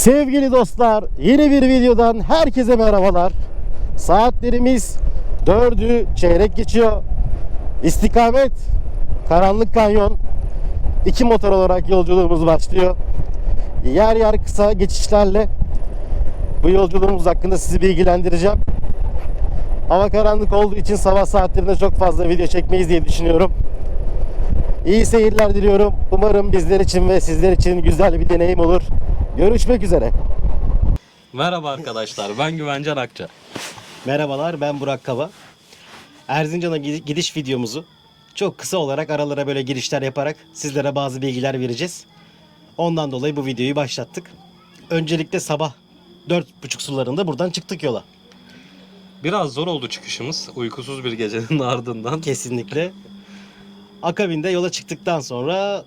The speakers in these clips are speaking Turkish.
Sevgili dostlar, yeni bir videodan herkese merhabalar. Saatlerimiz 4'ü çeyrek geçiyor. İstikamet Karanlık Kanyon. İki motor olarak yolculuğumuz başlıyor. Yer yer kısa geçişlerle bu yolculuğumuz hakkında sizi bilgilendireceğim. Hava karanlık olduğu için sabah saatlerinde çok fazla video çekmeyiz diye düşünüyorum. İyi seyirler diliyorum. Umarım bizler için ve sizler için güzel bir deneyim olur. Görüşmek üzere. Merhaba arkadaşlar, ben Güvencan Akça. Merhabalar ben Burak Kaba. Erzincan'a gidi- gidiş videomuzu çok kısa olarak aralara böyle girişler yaparak sizlere bazı bilgiler vereceğiz. Ondan dolayı bu videoyu başlattık. Öncelikle sabah 4.30 sularında buradan çıktık yola. Biraz zor oldu çıkışımız, uykusuz bir gecenin ardından. Kesinlikle. Akabinde yola çıktıktan sonra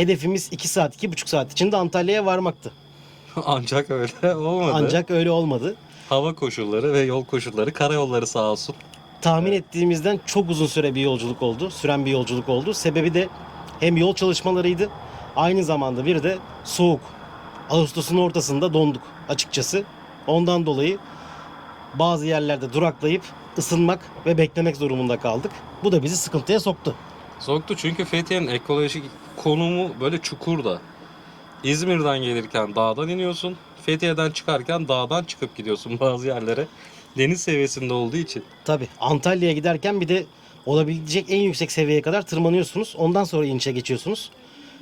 hedefimiz 2 saat, 2,5 saat içinde Antalya'ya varmaktı. Ancak öyle olmadı. Ancak öyle olmadı. Hava koşulları ve yol koşulları, karayolları sağ olsun. tahmin ettiğimizden çok uzun süre bir yolculuk oldu. Süren bir yolculuk oldu. Sebebi de hem yol çalışmalarıydı. Aynı zamanda bir de soğuk. Ağustos'un ortasında donduk açıkçası. Ondan dolayı bazı yerlerde duraklayıp ısınmak ve beklemek durumunda kaldık. Bu da bizi sıkıntıya soktu. Soktu çünkü Fethiye'nin ekolojik konumu böyle çukurda. İzmir'den gelirken dağdan iniyorsun. Fethiye'den çıkarken dağdan çıkıp gidiyorsun bazı yerlere. Deniz seviyesinde olduğu için. Tabi Antalya'ya giderken bir de olabilecek en yüksek seviyeye kadar tırmanıyorsunuz. Ondan sonra inişe geçiyorsunuz.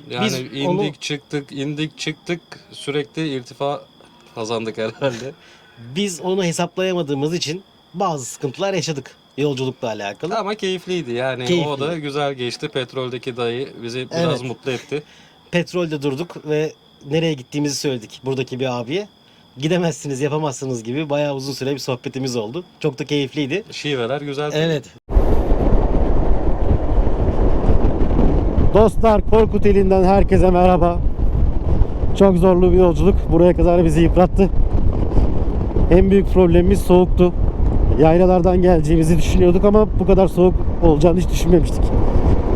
Yani Biz indik onu- çıktık, indik çıktık. Sürekli irtifa kazandık herhalde. Biz onu hesaplayamadığımız için bazı sıkıntılar yaşadık yolculukla alakalı. Ama keyifliydi yani. O Keyifli. da güzel geçti. Petroldeki dayı bizi biraz Evet. mutlu etti. petrolde durduk ve nereye gittiğimizi söyledik buradaki bir abiye. Gidemezsiniz, yapamazsınız gibi bayağı uzun süre bir sohbetimiz oldu. Çok da keyifliydi. Şiveler güzel. Evet. Dostlar Korkut elinden herkese merhaba. Çok zorlu bir yolculuk. Buraya kadar bizi yıprattı. En büyük problemimiz soğuktu. Yaylalardan geleceğimizi düşünüyorduk ama bu kadar soğuk olacağını hiç düşünmemiştik.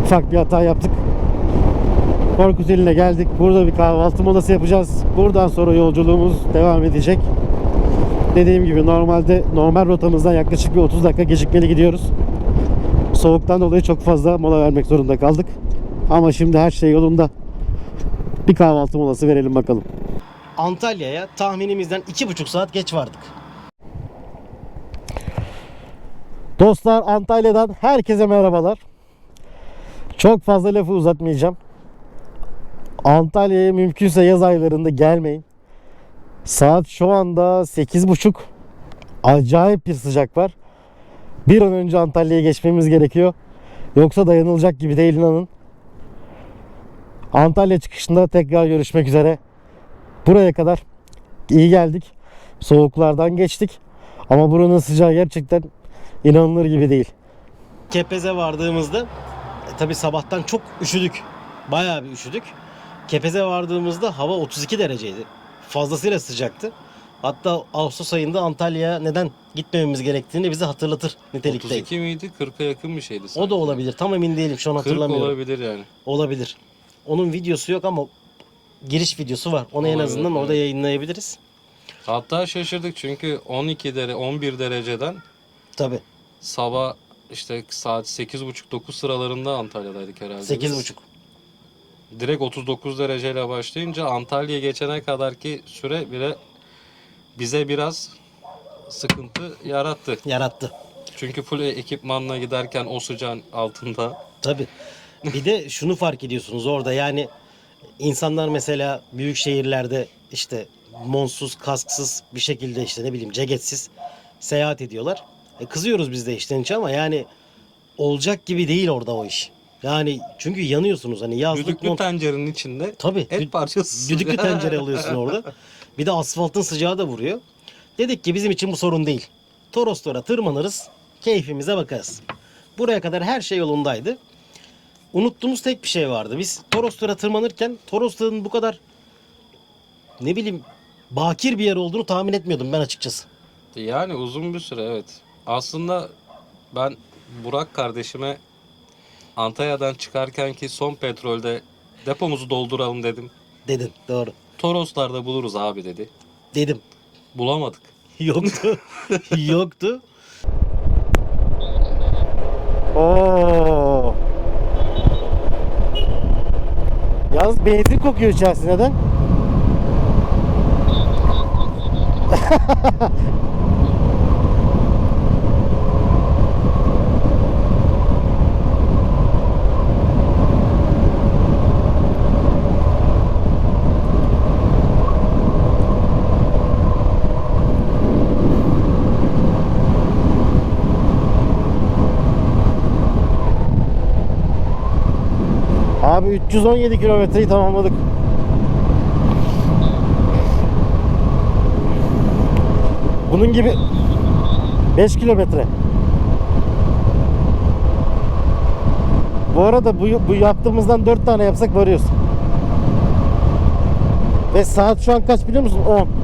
Ufak bir hata yaptık. Korkut eline geldik. Burada bir kahvaltı molası yapacağız. Buradan sonra yolculuğumuz devam edecek. Dediğim gibi normalde normal rotamızdan yaklaşık bir 30 dakika gecikmeli gidiyoruz. Soğuktan dolayı çok fazla mola vermek zorunda kaldık. Ama şimdi her şey yolunda. Bir kahvaltı molası verelim bakalım. Antalya'ya tahminimizden 2,5 saat geç vardık. Dostlar Antalya'dan herkese merhabalar. Çok fazla lafı uzatmayacağım. Antalya'ya mümkünse yaz aylarında gelmeyin. Saat şu anda 8.30. Acayip bir sıcak var. Bir an önce Antalya'ya geçmemiz gerekiyor. Yoksa dayanılacak gibi değil inanın. Antalya çıkışında tekrar görüşmek üzere. Buraya kadar iyi geldik. Soğuklardan geçtik. Ama buranın sıcağı gerçekten inanılır gibi değil. Kepez'e vardığımızda tabi sabahtan çok üşüdük. Bayağı bir üşüdük. Kepez'e vardığımızda hava 32 dereceydi. Fazlasıyla sıcaktı. Hatta Ağustos ayında Antalya'ya neden gitmememiz gerektiğini bize hatırlatır nitelikteydi. 32 miydi? 40'a yakın bir şeydi sanki. O da olabilir. Tam emin değilim şu an 40 hatırlamıyorum. olabilir yani. Olabilir. Onun videosu yok ama giriş videosu var. Onu en Olabilir, azından evet. orada yayınlayabiliriz. Hatta şaşırdık çünkü 12 dere 11 dereceden Tabi. Sabah işte saat 8.30-9 sıralarında Antalya'daydık herhalde. biz. 8.30. Direkt 39 dereceyle başlayınca Antalya'ya geçene kadar ki süre bile bize biraz sıkıntı yarattı. Yarattı. Çünkü full ekipmanla giderken o sıcağın altında Tabi. Bir de şunu fark ediyorsunuz orada yani insanlar mesela büyük şehirlerde işte monsuz, kasksız bir şekilde işte ne bileyim ceketsiz seyahat ediyorlar. E kızıyoruz biz de içten içe ama yani olacak gibi değil orada o iş. Yani çünkü yanıyorsunuz hani yazlık düdüklü mont. tencerenin içinde Tabii. et parçası. Düdüklü tencere alıyorsun orada. Bir de asfaltın sıcağı da vuruyor. Dedik ki bizim için bu sorun değil. Toroslara tırmanırız, keyfimize bakarız. Buraya kadar her şey yolundaydı. Unuttuğumuz tek bir şey vardı. Biz Toroslara tırmanırken Torosların bu kadar ne bileyim bakir bir yer olduğunu tahmin etmiyordum ben açıkçası. Yani uzun bir süre evet. Aslında ben Burak kardeşime Antalya'dan çıkarken ki son petrolde depomuzu dolduralım dedim. Dedin doğru. Toroslar'da buluruz abi dedi. Dedim. Bulamadık. Yoktu. Yoktu. Oo. Yalnız benzin kokuyor içerisi neden? Abi 317 kilometreyi tamamladık. Bunun gibi 5 kilometre. Bu arada bu, bu yaptığımızdan 4 tane yapsak varıyoruz. Ve saat şu an kaç biliyor musun? 10.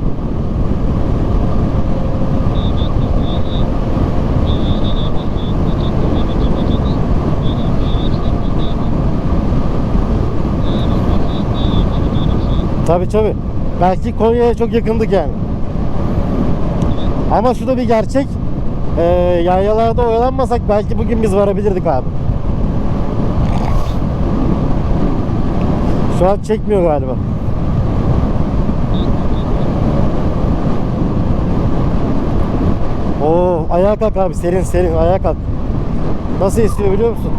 Tabi tabi. Belki Konya'ya çok yakındık yani. Ama şu da bir gerçek. Ee, yaylalarda oyalanmasak belki bugün biz varabilirdik abi. Şu an çekmiyor galiba. Oo, ayağa kalk abi serin serin ayağa kalk. Nasıl esiyor biliyor musun?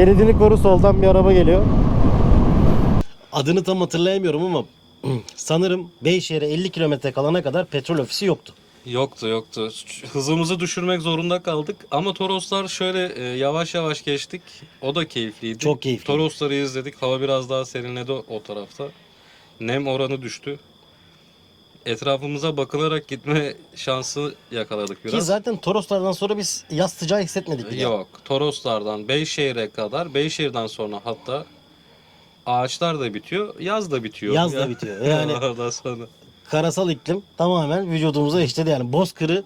Şeridini koru soldan bir araba geliyor. Adını tam hatırlayamıyorum ama sanırım Beyşehir'e 50 kilometre kalana kadar petrol ofisi yoktu. Yoktu yoktu. Hızımızı düşürmek zorunda kaldık. Ama Toroslar şöyle e, yavaş yavaş geçtik. O da keyifliydi. Çok keyifliydi. Torosları izledik. Hava biraz daha serinledi o, o tarafta. Nem oranı düştü. Etrafımıza bakılarak gitme şansı yakaladık biraz. Ki zaten Toroslardan sonra biz yaz sıcağı hissetmedik bile. Yok. Toroslardan Beyşehir'e kadar, Beyşehir'den sonra hatta ağaçlar da bitiyor, yaz da bitiyor. Yaz da bitiyor. Yani- Ondan sonra. Karasal iklim tamamen vücudumuza işledi. Yani bozkırı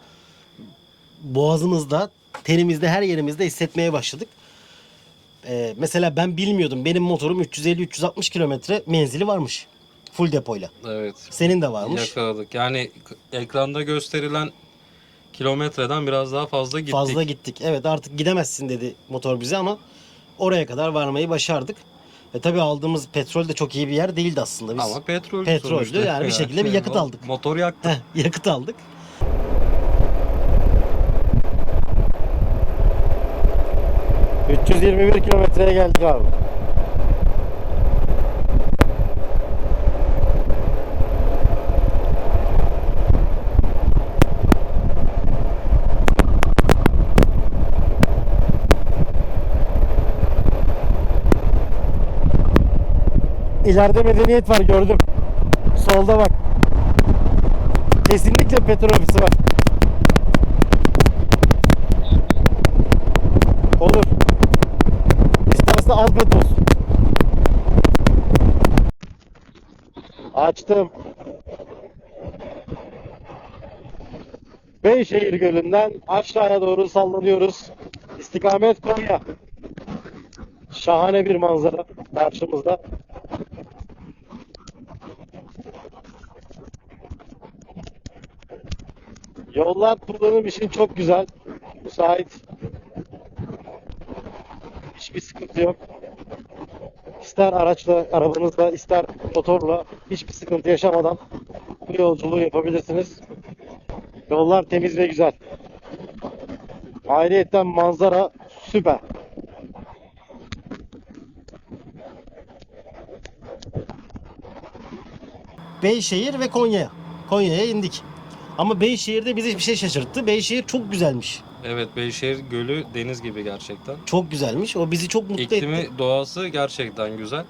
boğazımızda, tenimizde, her yerimizde hissetmeye başladık. Ee, mesela ben bilmiyordum. Benim motorum 350-360 kilometre menzili varmış. Full depoyla. Evet. Senin de varmış. Yakaladık. Yani ekranda gösterilen kilometreden biraz daha fazla gittik. Fazla gittik. Evet artık gidemezsin dedi motor bize ama oraya kadar varmayı başardık. E tabi aldığımız petrol de çok iyi bir yer değildi aslında. Biz Ama petrol Petroldü. sonuçta. Yani bir şekilde bir yakıt aldık. Motor yaktı. Heh, yakıt aldık. ...321 kilometreye geldik abi. İleride medeniyet var gördüm. Solda bak. Kesinlikle petrol ofisi var. Olur. İsterse Alpet olsun. Açtım. Beyşehir Gölü'nden aşağıya doğru sallanıyoruz. İstikamet Konya. Şahane bir manzara karşımızda. Yollar kullanım için çok güzel. Müsait. Hiçbir sıkıntı yok. İster araçla, arabanızla, ister motorla hiçbir sıkıntı yaşamadan bu yolculuğu yapabilirsiniz. Yollar temiz ve güzel. Ayrıyetten manzara süper. Beyşehir ve Konya'ya. Konya'ya indik. Ama Beyşehir'de bizi bir şey şaşırttı. Beyşehir çok güzelmiş. Evet Beyşehir Gölü deniz gibi gerçekten. Çok güzelmiş. O bizi çok mutlu İklimi, etti. doğası gerçekten güzel.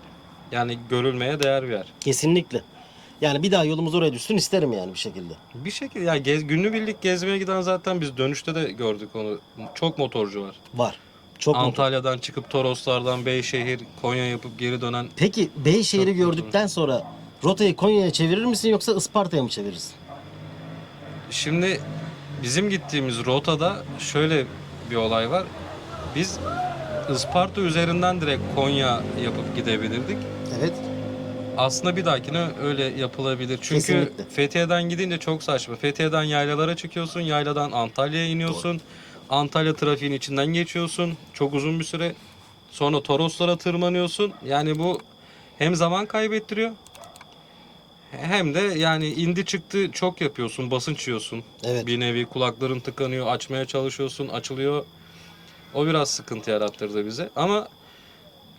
Yani görülmeye değer bir yer. Kesinlikle. Yani bir daha yolumuz oraya düşsün isterim yani bir şekilde. Bir şekilde ya gez, günübirlik gezmeye giden zaten biz dönüşte de gördük onu. Çok motorcu var. Var. Çok. Antalya'dan çıkıp Toroslardan Beyşehir, Konya yapıp geri dönen Peki Beyşehir'i gördükten sonra rotayı Konya'ya çevirir misin yoksa Isparta'ya mı çevirirsin? Şimdi bizim gittiğimiz rotada şöyle bir olay var. Biz Isparta üzerinden direkt Konya yapıp gidebilirdik. Evet. Aslında bir dahakine öyle yapılabilir. Çünkü Kesinlikle. Fethiye'den gidince çok saçma. Fethiye'den yaylalara çıkıyorsun, yayladan Antalya'ya iniyorsun. Antalya trafiğin içinden geçiyorsun. Çok uzun bir süre. Sonra Toroslara tırmanıyorsun. Yani bu hem zaman kaybettiriyor hem de yani indi çıktı çok yapıyorsun, basınç yiyorsun. Evet. Bir nevi kulakların tıkanıyor, açmaya çalışıyorsun, açılıyor. O biraz sıkıntı yarattırdı bize. Ama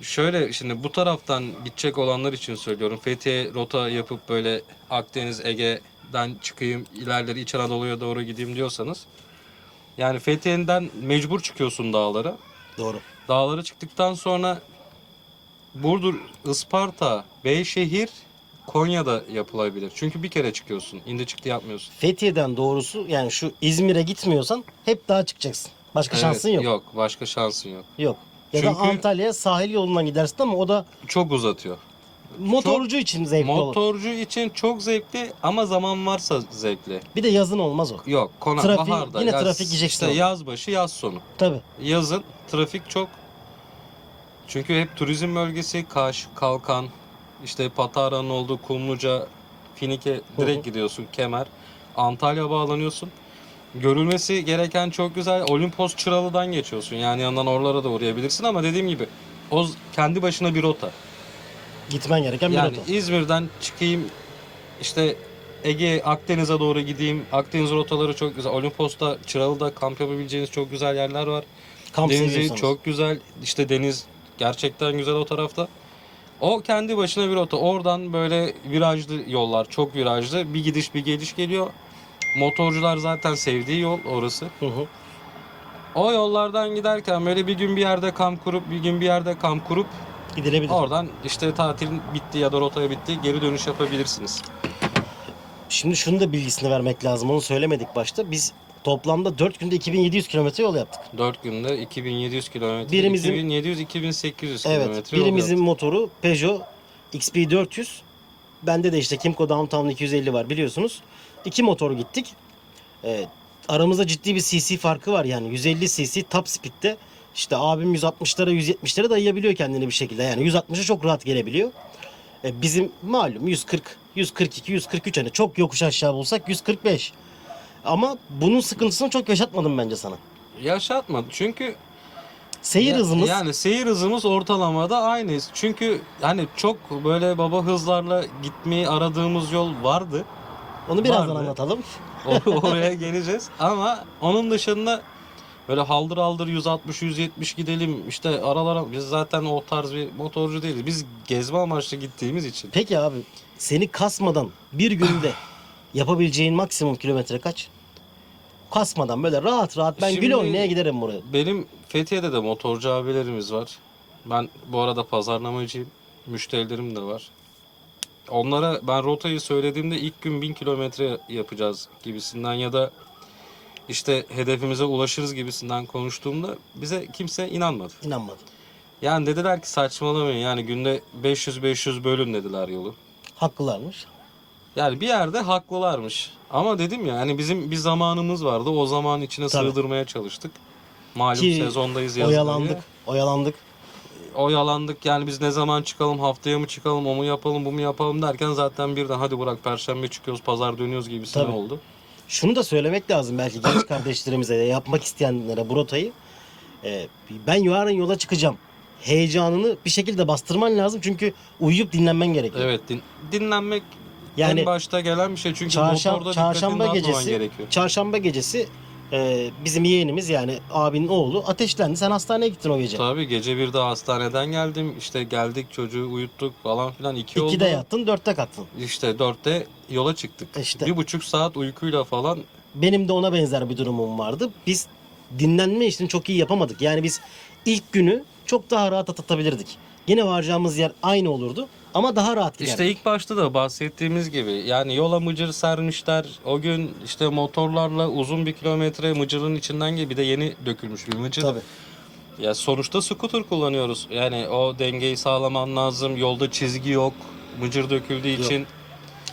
şöyle şimdi bu taraftan gidecek olanlar için söylüyorum. Fethiye rota yapıp böyle Akdeniz, Ege'den çıkayım, ilerleri İç Anadolu'ya doğru gideyim diyorsanız. Yani Fethiye'den mecbur çıkıyorsun dağlara. Doğru. Dağlara çıktıktan sonra Burdur, Isparta, Beyşehir, Konya'da yapılabilir. Çünkü bir kere çıkıyorsun. indi çıktı yapmıyorsun. Fethiye'den doğrusu yani şu İzmir'e gitmiyorsan hep daha çıkacaksın. Başka şansın Evet, yok. Yok, başka şansın yok. Yok. Ya da Çünkü- Antalya'ya sahil yolundan gidersin ama o da Çok uzatıyor. motorcu için zevkli olur. Motorcu için çok zevkli ama zaman varsa zevkli. Bir de yazın olmaz o. Yok, konak Trafik- baharda. yine yaz, trafik yiyeceksin işte orada. yaz başı, yaz sonu. Tabii. Yazın trafik çok. Çünkü hep turizm bölgesi, Kaş, Kalkan, işte Patara'nın olduğu Kumluca, Finike direkt gidiyorsun, Kemer. Antalya bağlanıyorsun. Görülmesi gereken çok güzel. Olimpos Çıralı'dan geçiyorsun. Yani yandan oralara da uğrayabilirsin ama dediğim gibi o kendi başına bir rota. Gitmen gereken bir Yani rota. İzmir'den çıkayım işte Ege Akdeniz'e doğru gideyim. Akdeniz rotaları çok güzel. Olimpos'ta Çıralı'da kamp yapabileceğiniz çok güzel yerler var. Kamp Denizi seviyorsanız. çok güzel. İşte deniz gerçekten güzel o tarafta. O kendi başına bir rota. Oradan böyle virajlı yollar, çok virajlı. Bir gidiş bir geliş geliyor. Motorcular zaten sevdiği yol orası. Hı hı. O yollardan giderken böyle bir gün bir yerde kamp kurup bir gün bir yerde kamp kurup Gidilebilir. oradan işte tatilin bitti ya da rotaya bitti geri dönüş yapabilirsiniz. Şimdi şunu da bilgisini vermek lazım. Onu söylemedik başta. Biz toplamda 4 günde 2700 kilometre yol yaptık. 4 günde 2700 kilometre, Birimizin- 2700-2800 Evet. kilometre yol Birimizin yaptık. motoru Peugeot XP400. Bende de işte Kimco Downtown 250 var biliyorsunuz. İki motor gittik. Ee, aramızda ciddi bir cc farkı var yani 150 cc top speed'de işte abim 160'lara 170'lere dayayabiliyor kendini bir şekilde. Yani 160'a çok rahat gelebiliyor. Ee, bizim malum 140, 142, 143 hani çok yokuş aşağı bulsak 145. Ama bunun sıkıntısını çok yaşatmadım bence sana. Yaşatmadı çünkü Seyir Ya- hızımız Yani seyir hızımız ortalamada aynıyız. Çünkü hani çok böyle baba hızlarla gitmeyi aradığımız yol vardı. onu birazdan vardı. anlatalım. O- Oraya geleceğiz. Ama onun dışında böyle haldır haldır 160-170 gidelim işte aralara biz zaten o tarz bir motorcu değiliz. Biz gezme amaçlı gittiğimiz için. Peki abi seni kasmadan bir günde yapabileceğin maksimum kilometre kaç? Kasmadan böyle rahat rahat ben gül Şimdi- oynaya giderim buraya. Benim Fethiye'de de motorcu abilerimiz var. Ben bu arada pazarlamacıyım. Müşterilerim de var. Onlara ben rotayı söylediğimde ilk gün 1000 kilometre yapacağız gibisinden ya da işte hedefimize ulaşırız gibisinden konuştuğumda bize kimse inanmadı. İnanmadım. Yani dediler ki saçmalamayın yani günde 500-500 bölün dediler yolu. Haklılarmış. Yani bir yerde haklılarmış. Ama dedim ya hani bizim bir zamanımız vardı. O zaman içine Tabii. sığdırmaya çalıştık. Malum Ki sezondayız yazın. Oyalandık. Oyalandık. Oyalandık yani biz ne zaman çıkalım haftaya mı çıkalım o mu yapalım bu mu yapalım derken zaten birden hadi bırak perşembe çıkıyoruz pazar dönüyoruz gibisine Tabii. oldu. Şunu da söylemek lazım belki genç kardeşlerimize de yapmak isteyenlere bu rotayı. Ee, ben yarın yola çıkacağım. Heyecanını bir şekilde bastırman lazım çünkü uyuyup dinlenmen gerekiyor. Evet din- dinlenmek Yani en başta gelen bir şey çünkü Çarşam, motorda çarşamba gecesi gerekiyor. çarşamba gecesi e, bizim yeğenimiz yani abinin oğlu ateşlendi. Sen hastaneye gittin o gece. Tabii gece bir de hastaneden geldim işte geldik çocuğu uyuttuk falan filan iki oldu. İkide yattın, dörtte kalktın. İşte dörtte yola çıktık. İşte. Bir buçuk saat uykuyla falan Benim de ona benzer bir durumum vardı. Biz dinlenme işini çok iyi yapamadık. Yani biz ilk günü çok daha rahat atlatabilirdik. Yine varacağımız yer aynı olurdu ama daha rahat giderdik. İşte ilk başta da bahsettiğimiz gibi yani yola mıcır sermişler. O gün işte motorlarla uzun bir kilometre mıcırın içinden gibi de yeni dökülmüş bir mıcır. Tabii. Ya sonuçta scooter kullanıyoruz. Yani o dengeyi sağlaman lazım. Yolda çizgi yok. Mıcır döküldüğü Yok. için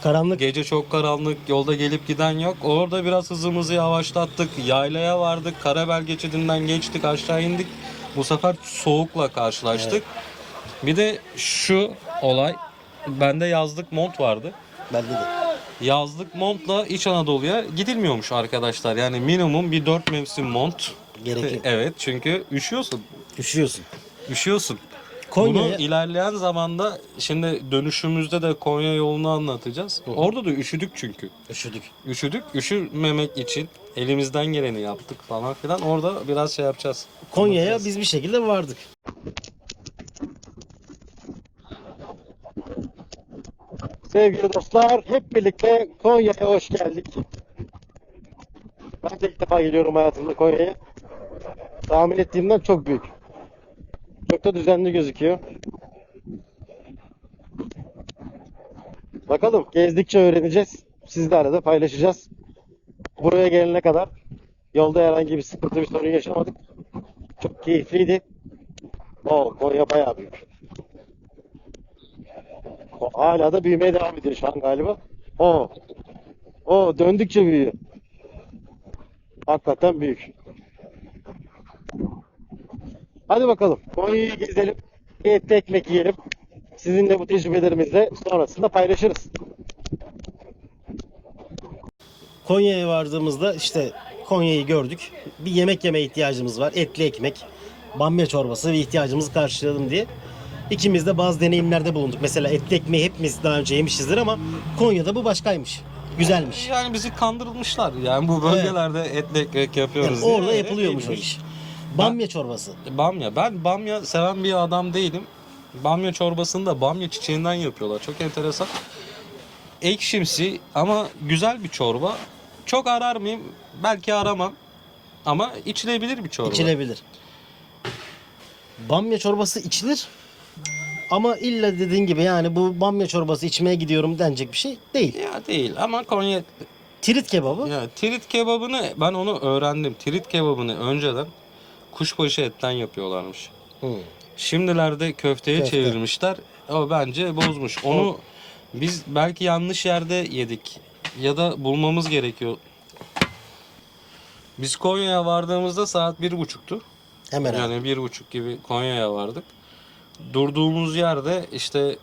Karanlık. gece çok karanlık. Yolda gelip giden yok. Orada biraz hızımızı yavaşlattık. Yaylaya vardık. Karabel geçidinden geçtik. Aşağı indik. Bu sefer soğukla karşılaştık. Bir de şu olay bende yazlık mont vardı. Bende de. Yazlık montla İç Anadolu'ya gidilmiyormuş arkadaşlar. Yani minimum bir 4 mevsim mont. Gerekli. Evet çünkü üşüyorsun. Üşüyorsun. Üşüyorsun. Konya'ya Bunu ilerleyen zamanda şimdi dönüşümüzde de Konya yolunu anlatacağız. Orada da üşüdük çünkü. üşüdük. Üşüdük. Üşümemek için elimizden geleni yaptık falan filan. Orada biraz şey yapacağız. Konya'ya biz bir şekilde vardık. Sevgili dostlar, hep birlikte Konya'ya hoş geldik. Ben de ilk defa geliyorum hayatımda Konya'ya. Tahmin ettiğimden çok büyük. Çok da düzenli gözüküyor. Bakalım, gezdikçe öğreneceğiz. Sizlerle de paylaşacağız. Buraya gelene kadar yolda herhangi bir sıkıntı, bir sorun yaşamadık. Çok keyifliydi. O Konya bayağı büyük. Hala da büyümeye devam ediyor şu an galiba. O. O döndükçe büyüyor. Hakikaten büyük. Hadi bakalım. Konya'yı gezelim. Etli ekmek yiyelim. Sizinle bu tecrübelerimizle sonrasında paylaşırız. Konya'ya vardığımızda işte Konya'yı gördük. Bir yemek yeme ihtiyacımız var. Etli ekmek, bamya çorbası ve ihtiyacımızı karşılayalım diye. İkimiz de bazı deneyimlerde bulunduk. Mesela etli ekmeği hepimiz daha önce yemişizdir ama Konya'da bu başkaymış. Güzelmiş. Yani bizi kandırılmışlar. Yani bu bölgelerde etli ekmek yapıyoruz. Yani diye. orada yapılıyormuş o iş. Bamya çorbası. Bamya. Ben bamya seven bir adam değilim. Bamya çorbasını da bamya çiçeğinden yapıyorlar. Çok enteresan. Ekşimsi ama güzel bir çorba. Çok arar mıyım? Belki aramam. Ama içilebilir bir çorba. İçilebilir. Bamya çorbası içilir. Ama illa dediğin gibi yani bu bamya çorbası içmeye gidiyorum denecek bir şey değil. Ya değil ama Konya Tirit kebabı. ya tirit kebabını ben onu öğrendim. Tirit kebabını önceden kuşbaşı etten yapıyorlarmış. Hı. Şimdilerde köfteye Köfte. çevirmişler. O bence bozmuş. Onu biz belki yanlış yerde yedik ya da bulmamız gerekiyor. Biz Konya'ya vardığımızda saat bir buçuktu. Hemen. Yani bir buçuk gibi Konya'ya vardık. Durduğumuz yerde işte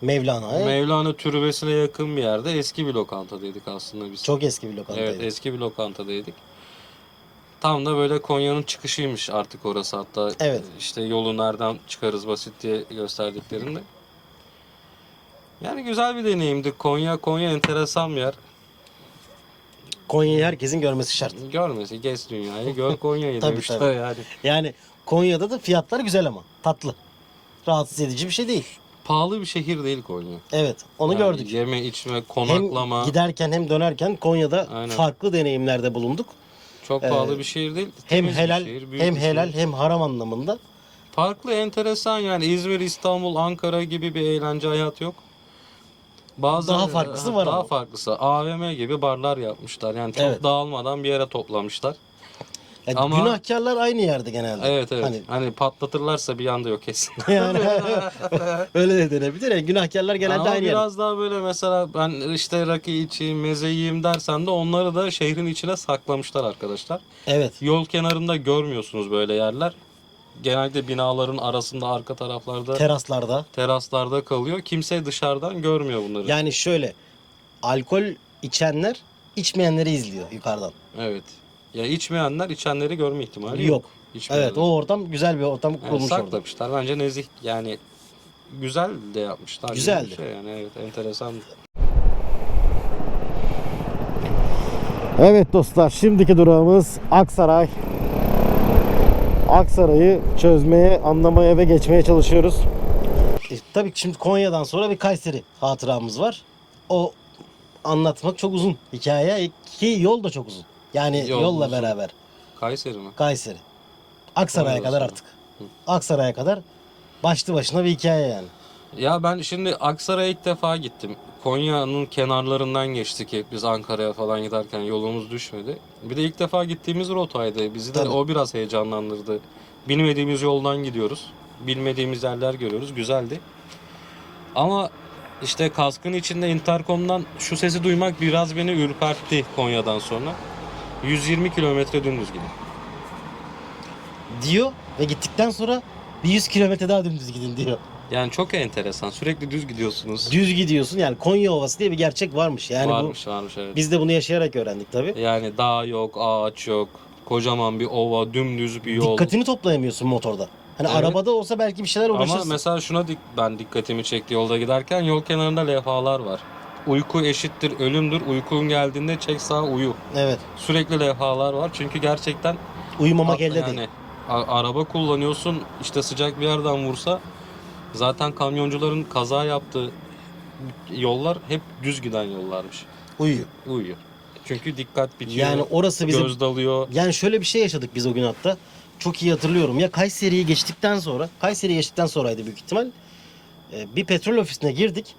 Mevlana'ya. Mevlana Türbesi'ne yakın bir yerde eski bir lokantadaydık aslında biz. Çok eski bir lokantaydı. Evet eski bir lokantadaydık. Tam da böyle Konya'nın çıkışıymış artık orası hatta. Evet. işte yolu nereden çıkarız basit diye gösterdiklerinde. Yani güzel bir deneyimdi. Konya, Konya enteresan bir yer. Konya'yı herkesin görmesi şart. Görmesi, gez dünyayı, gör Konya'yı Tabii, demişler tabii. yani. Yani Konya'da da fiyatlar güzel ama tatlı. Rahatsız edici bir şey değil. Pahalı bir şehir değil Konya. Evet onu Yani gördük. Yeme, içme, Hem konaklama. giderken hem dönerken Konya'da Aynen. farklı deneyimlerde bulunduk. Çok pahalı bir şehir değil. Hem temiz bir helal şehir, büyük hem bir helal şehir. hem haram anlamında. Farklı, enteresan yani İzmir, İstanbul, Ankara gibi bir eğlence hayat yok. Bazı Daha farklısı var Daha ama. farklısı. AVM gibi barlar yapmışlar. Yani çok Evet. dağılmadan bir yere toplamışlar. Yani Ama- Günahkarlar aynı yerde genelde. Evet evet. Hani, Hani patlatırlarsa bir anda yok kesin. yani öyle de denebilir. Yani günahkarlar genelde Ama aynı yerde. biraz daha böyle mesela ben işte rakı içeyim, meze yiyeyim dersen de onları da şehrin içine saklamışlar arkadaşlar. Evet. Yol kenarında görmüyorsunuz böyle yerler. Genelde binaların arasında arka taraflarda Teraslarda. teraslarda kalıyor. Kimse dışarıdan görmüyor bunları. Yani şöyle alkol içenler içmeyenleri izliyor yukarıdan. Evet. Ya içmeyenler içenleri görme ihtimali yok. Yok. İçmeyenler. Evet o ortam güzel bir ortam Yani kurulmuş orada. saklamışlar. Bence nezih yani güzel de yapmışlar. gibi Güzeldi. bir Şey yani evet enteresan. Evet dostlar, şimdiki durağımız Aksaray. Aksaray'ı çözmeye, anlamaya ve geçmeye çalışıyoruz. E, tabii ki şimdi Konya'dan sonra bir Kayseri hatıramız var. O anlatmak çok uzun hikaye ki yol da çok uzun. Yani Yol yolla uzun. beraber Kayseri mi? Kayseri. Aksaray'a kadar sonra. artık. Aksaray'a kadar başlı başına bir hikaye yani. Ya ben şimdi Aksaray'a ilk defa gittim. Konya'nın kenarlarından geçtik hep biz Ankara'ya falan giderken yolumuz düşmedi. Bir de ilk defa gittiğimiz rotaydı. Bizi de Tabii. o biraz heyecanlandırdı. Bilmediğimiz yoldan gidiyoruz. Bilmediğimiz yerler görüyoruz. Güzeldi. Ama işte kaskın içinde interkomdan şu sesi duymak biraz beni ürpertti Konya'dan sonra. 120 kilometre dümdüz gidin. diyor ve gittikten sonra bir 100 kilometre daha dümdüz gidin diyor. Yani çok enteresan. Sürekli düz gidiyorsunuz. Düz gidiyorsun yani Konya Ovası diye bir gerçek varmış. Yani varmış varmış evet. bu biz de bunu yaşayarak öğrendik tabii. Yani dağ yok, ağaç yok. Kocaman bir ova, dümdüz bir yol. Dikkatini toplayamıyorsun motorda. Hani Evet. arabada olsa belki bir şeyler uğraşırsın. Ama mesela şuna dik- ben dikkatimi çekti yolda giderken yol kenarında levhalar var. Uyku eşittir ölümdür. Uykun geldiğinde çek sağa uyu. Evet. Sürekli levhalar var. Çünkü gerçekten Uyumamak elde yani değil. a- araba kullanıyorsun işte sıcak bir yerden vursa zaten kamyoncuların kaza yaptığı yollar hep düz giden yollarmış. Uyuyor. Uyuyor. Çünkü dikkat bitiyor. Yani orası bizim göz dalıyor. Yani şöyle bir şey yaşadık biz o gün hatta. Çok iyi hatırlıyorum. Ya Kayseri'yi geçtikten sonra, Kayseri'yi geçtikten sonraydı büyük ihtimal. Ee, Bir petrol ofisine girdik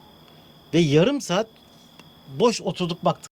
ve yarım saat boş oturduk baktık.